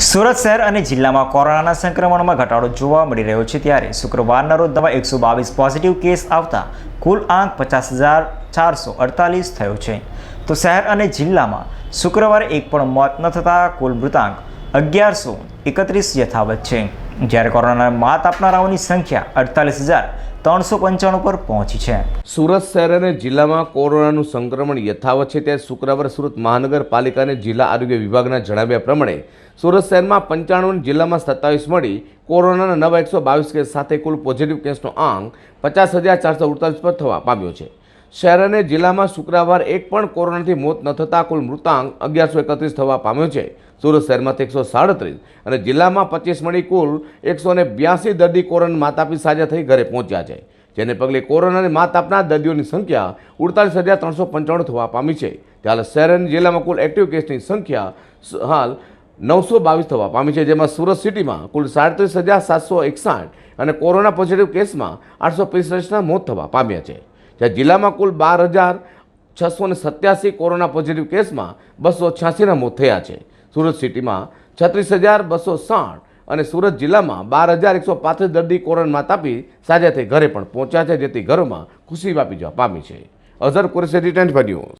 સુરત શહેર અને જિલ્લામાં કોરોનાના સંક્રમણમાં ઘટાડો જોવા મળી રહ્યો છે ત્યારે શુક્રવારના રોજ દવા એકસો બાવીસ પોઝિટિવ કેસ આવતા કુલ આંક પચાસ હજાર ચારસો અડતાલીસ થયો છે. તો શહેર અને જિલ્લામાં શુક્રવારે એક પણ મોત ન થતાં કુલ મૃતાંક અગિયારસો એકત્રીસ યથાવત છે. જ્યારે કોરોનાના માત આપનારાઓની સંખ્યા અડતાલીસ હજાર ત્રણસો પંચાણું પર પહોંચી છે. સુરત શહેર અને જિલ્લામાં કોરોનાનું સંક્રમણ યથાવત છે ત્યારે શુક્રવારે સુરત મહાનગરપાલિકા અને જિલ્લા આરોગ્ય વિભાગના જણાવ્યા પ્રમાણે સુરત શહેરમાં પંચાણું જિલ્લામાં સત્તાવીસ મળી કોરોનાના નવા એકસો બાવીસ કેસ સાથે કુલ પોઝિટિવ કેસનો આંક પચાસ હજાર ચારસો અડતાલીસ પર થવા પામ્યો છે. શહેર અને જિલ્લામાં શુક્રવાર એક પણ કોરોનાથી મોત ન થતાં કુલ મૃતાંક અગિયારસો એકત્રીસ થવા પામ્યો છે. સુરત શહેરમાંથી એકસો સાડત્રીસ અને જિલ્લામાં પચીસ મળી કુલ એકસો ને બ્યાસી દર્દી કોરોના માતાપી સાજા થઈ ઘરે પહોંચ્યા છે, જેને પગલે કોરોનાની માત આપનાર દર્દીઓની સંખ્યા ઉડતાલીસ હજાર ત્રણસો પંચાણું થવા પામી છે. ત્યારે શહેર અને જિલ્લામાં કુલ એક્ટિવ કેસની સંખ્યા હાલ નવસો બાવીસ થવા પામી છે, જેમાં સુરત સિટીમાં કુલ સાડત્રીસ હજાર સાતસો એકસાઠ અને કોરોના પોઝિટિવ કેસમાં આઠસો પિસ્તાલીસના મોત થવા પામ્યા છે. જ્યારે જિલ્લામાં કુલ બાર હજાર છસો ને સત્યાસી કોરોના પોઝિટિવ કેસમાં બસો છ્યાસીના મોત થયા છે. સુરત સિટીમાં છત્રીસ હજાર બસો સાઠ અને સુરત જિલ્લામાં બાર હજાર એકસો પાંત્રીસ દર્દી કોરોનામાં તાપી સાજા થઈ ઘરે પણ પહોંચ્યા છે, જેથી ઘરોમાં ખુશી વ્યાપી જવા પામી છે. Azhar Qureshi tent news.